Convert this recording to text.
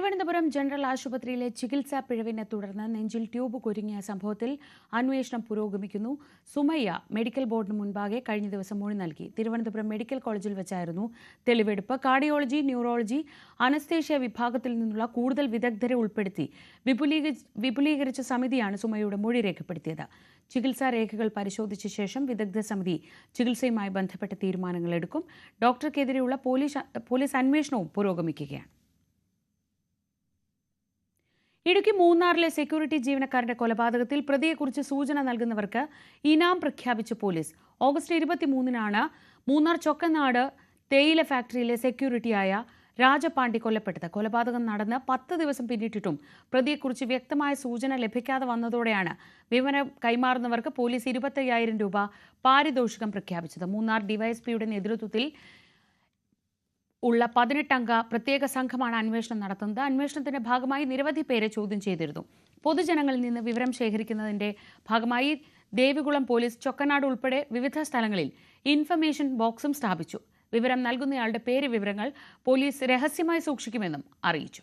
Thiruvananthapuram general ആശുപത്രിയിലെ ചികിത്സാ പിഴവിനെ തുടർന്ന് നെഞ്ചിൽ ട്യൂബ് കുരുങ്ങിയ സംഭവത്തിൽ അന്വേഷണം പുരോഗമിക്കുന്നു. സുമയ്യ മെഡിക്കൽ ബോർഡിന് മുൻപാകെ കഴിഞ്ഞ ദിവസം മൊഴി നൽകി. തിരുവനന്തപുരം മെഡിക്കൽ കോളേജിൽ വെച്ചായിരുന്നു തെളിവെടുപ്പ്. കാർഡിയോളജി ന്യൂറോളജി അനസ്തേഷ്യ വിഭാഗത്തിൽ നിന്നുള്ള കൂടുതൽ വിദഗ്ധരെ ഉൾപ്പെടുത്തി വിപുലീകരിച്ച സമിതിയാണ് സുമയ്യയുടെ മൊഴി രേഖപ്പെടുത്തിയത്. ചികിത്സാ രേഖകൾ പരിശോധിച്ച ശേഷം വിദഗ്ധ സമിതി ചികിത്സയുമായി ബന്ധപ്പെട്ട തീരുമാനങ്ങൾ എടുക്കും. ഡോക്ടർക്കെതിരെയുള്ള പോലീസ് അന്വേഷണവും പുരോഗമിക്കുകയാണ്. ഇടുക്കി മൂന്നാറിലെ സെക്യൂരിറ്റി ജീവനക്കാരന്റെ കൊലപാതകത്തിൽ പ്രതിയെക്കുറിച്ച് സൂചന നൽകുന്നവർക്ക് ഇനാം പ്രഖ്യാപിച്ച പോലീസ്. ഓഗസ്റ്റ് ഇരുപത്തിമൂന്നിനാണ് മൂന്നാർ ചൊക്കനാട് തേയില ഫാക്ടറിയിലെ സെക്യൂരിറ്റിയായ രാജപാണ്ഡി കൊല്ലപ്പെട്ടത്. കൊലപാതകം നടന്ന് പത്ത് ദിവസം പിന്നിട്ടിട്ടും പ്രതിയെക്കുറിച്ച് വ്യക്തമായ സൂചന ലഭിക്കാതെ വന്നതോടെയാണ് വിവരം കൈമാറുന്നവർക്ക് പോലീസ് ഇരുപത്തയ്യായിരം രൂപ പാരിതോഷികം പ്രഖ്യാപിച്ചത്. മൂന്നാർ ഡിവൈഎസ്പിയുടെ നേതൃത്വത്തിൽ ഉള്ള പതിനെട്ടംഗ പ്രത്യേക സംഘമാണ് അന്വേഷണം നടത്തുന്നത്. അന്വേഷണത്തിന്റെ ഭാഗമായി നിരവധി പേരെ ചോദ്യം ചെയ്തിരുന്നു. പൊതുജനങ്ങളിൽ നിന്ന് വിവരം ശേഖരിക്കുന്നതിന്റെ ഭാഗമായി ദേവികുളം പോലീസ് ചൊക്കനാട് ഉൾപ്പെടെ വിവിധ സ്ഥലങ്ങളിൽ ഇൻഫർമേഷൻ ബോക്സും സ്ഥാപിച്ചു. വിവരം നൽകുന്നയാളുടെ പേര് വിവരങ്ങൾ പോലീസ് രഹസ്യമായി സൂക്ഷിക്കുമെന്നും അറിയിച്ചു.